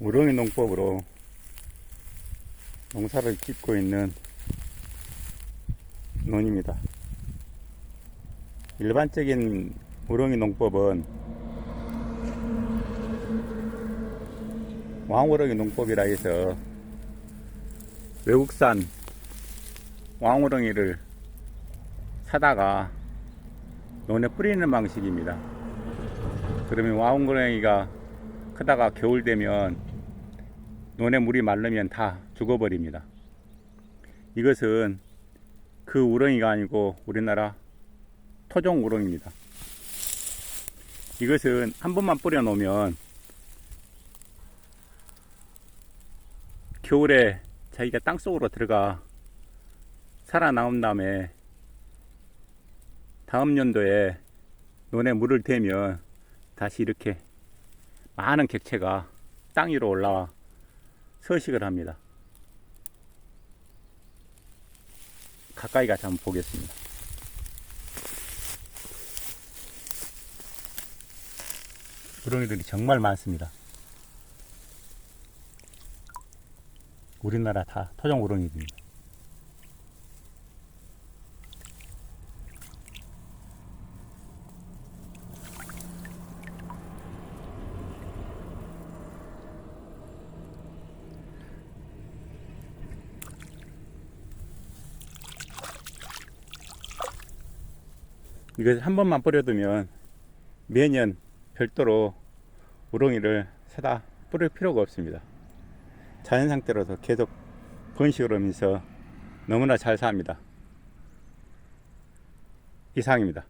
우렁이 농법으로 농사를 짓고 있는 논입니다. 일반적인 우렁이 농법은 왕우렁이 농법이라 해서 외국산 왕우렁이를 사다가 논에 뿌리는 방식입니다. 그러면 왕우렁이가 크다가 겨울 되면 논에 물이 마르면 다 죽어버립니다. 이것은 그 우렁이가 아니고 우리나라 토종 우렁입니다. 이것은 한 번만 뿌려 놓으면 겨울에 자기가 땅 속으로 들어가 살아나온 다음에 다음 연도에 논에 물을 대면 다시 이렇게 많은 객체가 땅 위로 올라와 서식을 합니다. 가까이 가서 한번 보겠습니다. 우렁이들이 정말 많습니다. 우리나라 다 토종 우렁이들입니다. 이거 한 번만 뿌려두면 매년 별도로 우렁이를 사다 뿌릴 필요가 없습니다. 자연 상태로서 계속 번식을 하면서 너무나 잘 삽니다. 이상입니다.